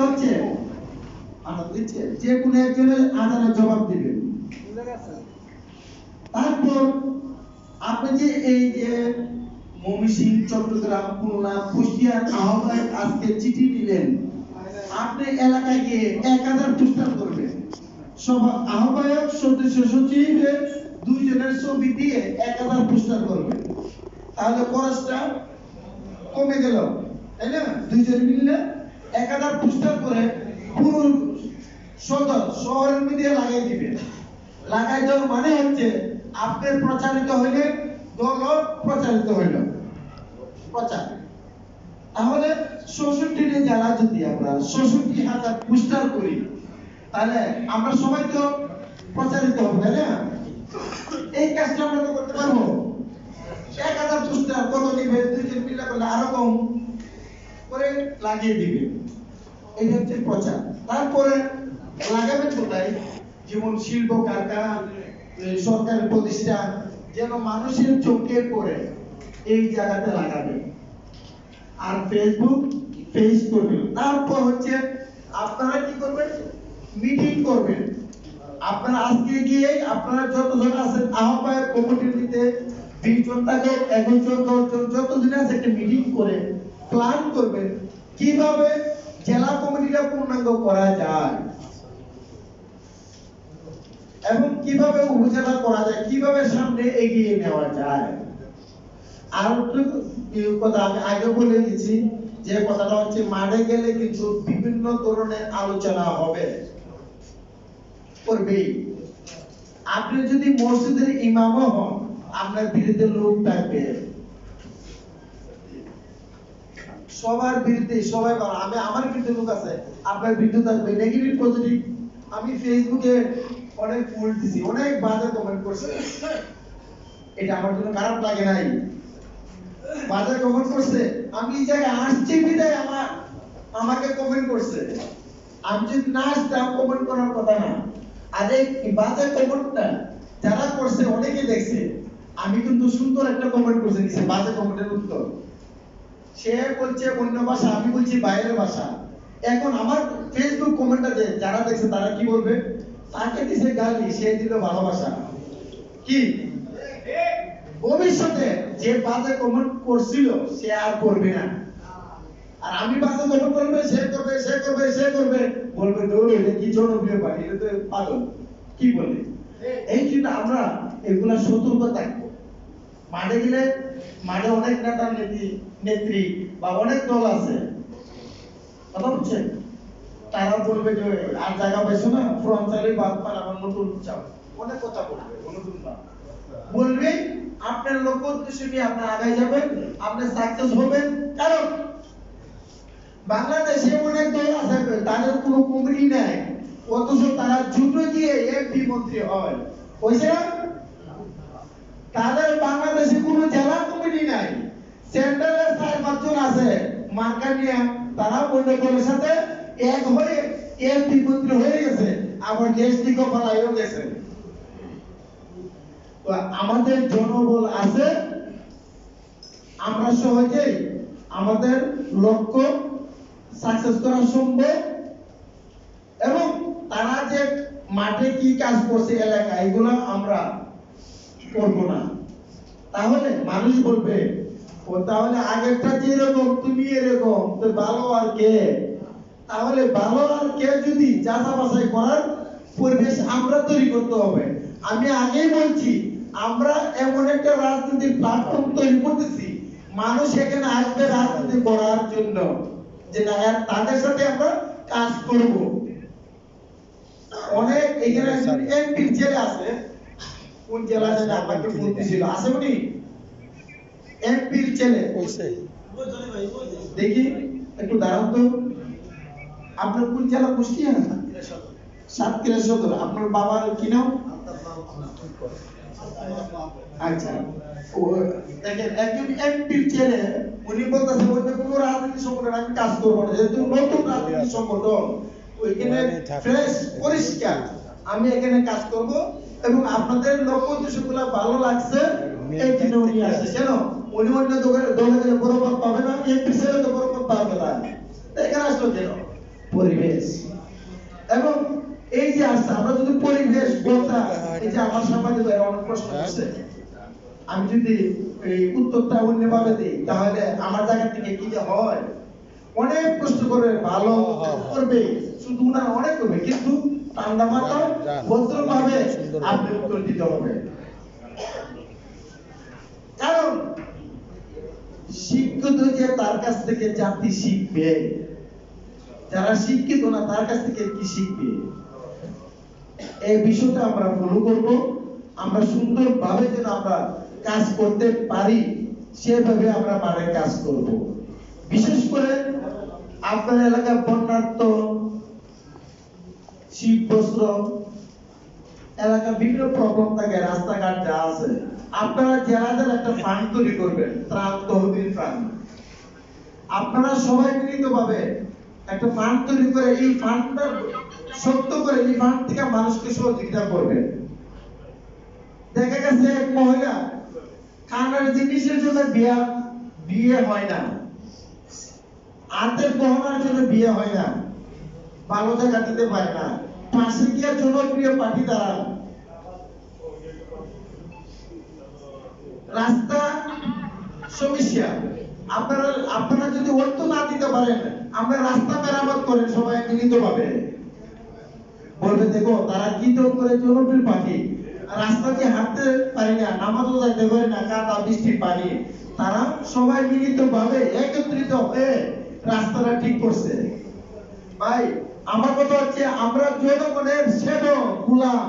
হচ্ছে? দিচ্ছে যে কোনো একজনের আজানের জবাব দিবেন। তারপর আপনি যে এই যে মমিসিং চট্টগ্রাম খুলনা কুষ্টিয়ার আহ্বায়ক আজকে চিঠি দিলেন আপনি এলাকায় গিয়ে এক হাজার পোস্টার করবেন। সব আহ্বায়ক সদস্য সচিবের দুইজনের ছবি দিয়ে এক হাজার পোস্টার করবেন। তাহলে খরচটা কমে গেল তাই না? দুইজন মিললে এক হাজার করে পুরো সদর শহরের মিডিয়া লাগিয়ে দিবেন লাগাই দেওয়ার মানে হচ্ছে আপনার প্রচারিত হইলে দল প্রচারিত হইল। প্রচার। তাহলে ষষট্টি জেলা যদি আমরা ষষট্টি হাজার পোস্টার করি, তাহলে আমরা সবাই তো প্রচারিত হবে, তাই না? এই কাজটা আমরা তো করতে পারব। এক হাজার পোস্টার কত নিবে দুইজন মিলে করলে আরও কম করে লাগিয়ে দিবে। হচ্ছে প্রচার। তারপরে কোথায়? যেমন শিল্প কারখানা সরকারি প্রতিষ্ঠান, যেন মানুষের চোখে পড়ে এই জায়গাতে লাগাবে। আর ফেসবুক ফেস করবেন তারপর হচ্ছে আপনারা কি করবেন? মিটিং করবেন। আপনারা আজকে গিয়ে আপনারা যতজন আছেন, আহ্বায়ক কমিটির নিতে বিশ জন থাকে, একজন দশ জন আছে একটা মিটিং করে প্ল্যান করবেন। কীভাবে জেলা কমিটিটা পূর্ণাঙ্গ করা যায়। এবং কীভাবে উপজেলা করা যায়, কীভাবে সামনে এগিয়ে নেওয়া যায়। আর কথা আমি আগে বলে গেছি যে কথাটা হচ্ছে, মাঠে গেলে কিন্তু বিভিন্ন ধরনের আলোচনা হবে। করবেই। আপনি যদি মসজিদের ইমামও হন, আপনার বিরুদ্ধে লোক থাকবে। সবার বিরুদ্ধে সবাই বলে, আমি আমার বিরুদ্ধে লোক আছে আপনার বিরুদ্ধে থাকবে নেগেটিভ পজিটিভ আমি ফেসবুকে অনেক ফুল দিছি অনেক বাজে কমেন্ট করছে। এটা আমার জন্য খারাপ লাগে নাই। বাজে কমেন্ট করছে। আমি এই জায়গায় আসছি বিদায় আমার আমাকে কমেন্ট করছে। আমি যদি না আসতাম কমেন্ট করার কথা না। আর বাজে কমেন্টটা যারা করছে অনেকে দেখছে। আমি কিন্তু সুন্দর একটা কমেন্ট করছে দিছে বাজে কমেন্টের উত্তর। সে বলছে অন্য ভাষা, আমি বলছি বাইরের ভাষা। এখন আমার ফেসবুক কমেন্টটা যে যারা দেখছে, তারা কি বলবে? তাকে দিছে গালি, সে দিল ভালোবাসা কি? ভবিষ্যতে যে বাজে কমেন্ট করছিল, সে আর করবে না। আর আমি বাজে কমেন্ট করবে সে করবে সে করবে সে করবে। বলবে দৌড় এটা কি জনপ্রিয় পার্টি এটা তো পাগল। কি বলে? এই জন্য আমরা এগুলা সতর্ক থাকব। মাঠে গেলে মাঠে অনেক নেতা নেত্রী নেত্রী বা অনেক দল আছে। কথা বুঝছেন? তারা বলবে যে, আর জায়গা পাইছো না? ফ্রন্টালি বাদ পান আমার নতুন চাও। অনেক কথা বলবে নতুন না। বলবে, আপনার লক্ষ্য উদ্দেশ্য নিয়ে আপনি আগায় যাবেন, আপনি সাকসেস হবেন। কারণ বাংলাদেশে অনেক দল আছে, তাদের কোনো কমিটি নাই। অথচ তারা জুটো দিয়ে এমপি মন্ত্রী হয়। হয়েছে না? তাদের বাংলাদেশে কোনো জেলা কমিটি নাই। সেন্ট্রালের চার পাঁচজন আছে, মার্কা নিয়ে তারা অন্য দলের সাথে এক হয়ে এমপি মন্ত্রী হয়ে গেছে, আবার দেশ দিকে পালাইও গেছে আমাদের জনবল আছে। আমরা সহজেই আমাদের লক্ষ্য সাকসেস করা সম্ভব। এবং তারা যে মাঠে কি কাজ করছে, এলাকা, এগুলো আমরা করব না। তাহলে মানুষ বলবে ও তাহলে আগেরটা যেরকম তুমি এরকম তো ভালো আর কে? তাহলে ভালো আর কে যদি যাচা বাছাই করার পরিবেশ আমরা তৈরি করতে হবে। আমি আগেই বলছি আমরা এমন একটা রাজনীতির প্ল্যাটফর্ম তৈরি করতেছি মানুষ এখানে আসবে রাজনীতি করার জন্য যে না আর তাদের সাথে আমরা কাজ করব। অনেক এখানে এমপির ছেলে আছে কোন জেলা জানি আমাকে ফোন দিছিল আছে। উনি এমপির ছেলে। দেখি একটু দাঁড়ান তো। আপনার কোন জেলা? কুষ্টিয়া সাতক্ষীরা সদর। আপনার বাবার কি নাম? আচ্ছা। ও দেখেন একজন এমপির ছেলে উনি বলতেছে কোনো রাজনীতি সংগঠন আমি কাজ করব না। যেহেতু নতুন রাজনীতি সংগঠন ওইখানে ফ্রেশ পরিষ্কার আমি এখানে কাজ করব এবং আপনাদের লক্ষ্য উদ্দেশ্যগুলো ভালো লাগছে এই জন্য উনি কেন? উনি অন্য দোকানে দোকানে বড় পাবে না? এমপি ছেলে তো বড় পাবে না। এখানে আসলো কেন? পরিবেশ। এবং এই যে আসছে আমরা যদি পরিবেশ বলতা এই যে আমার সাংবাদিক ভাই অনেক প্রশ্ন করছে। আমি যদি এই উত্তরটা অন্যভাবে দিই তাহলে আমার জায়গা থেকে কি যে হয়? অনেক প্রশ্ন করবে ভালো করবে শুধু না অনেক করবে। কিন্তু ঠান্ডা মাথায় ভদ্রভাবে আপনি উত্তর দিতে হবে। কারণ শিক্ষিত যে তার কাছ থেকে জাতি শিখবে যারা শিক্ষিত না তার কাছ থেকে কি শিখবে? এই বিষয়টা আমরা ফলো করব। আমরা সুন্দরভাবে যেন আমরা কাজ করতে পারি সেভাবে আমরা মাঠে কাজ করব। বিশেষ করে আপনার এলাকার বন্যার্থ বিভিন্ন থাকে রাস্তাঘাট যা আছে, আপনারা জেলাদের একটা ফান্ড তৈরি করবেন, ত্রাণ তহবিল ফান্ড আপনারা সবাই একটা ফান্ড তৈরি করে এই ফান্ডটা সত্য করে এই ফান্ড থেকে মানুষকে সহযোগিতা করবেন। দেখা গেছে এক মহিলা কানার জিনিসের জন্য বিয়া, বিয়ে হয় না। হাতের গহনার জন্য বিয়ে হয় না। ভালো জায়গা দিতে পারে না। পাশে জনপ্রিয় পার্টি দাঁড়ান রাস্তা সমস্যা। আপনারা আপনারা যদি অর্থ না দিতে পারেন, আমরা রাস্তা মেরামত করেন সবাই মিলিত ভাবে বলবে, দেখো, তারা কি তো করে জনপ্রিয় পার্টি? রাস্তা দিয়ে হাঁটতে পারি না, নামাজও যাইতে পারি না, কাদা বৃষ্টির পানি। তারা সবাই মিলিত ভাবে একত্রিত হয়ে রাস্তাটা ঠিক করছে। ভাই আমার কথা হচ্ছে আমরা জনগণের সেবক গোলাম।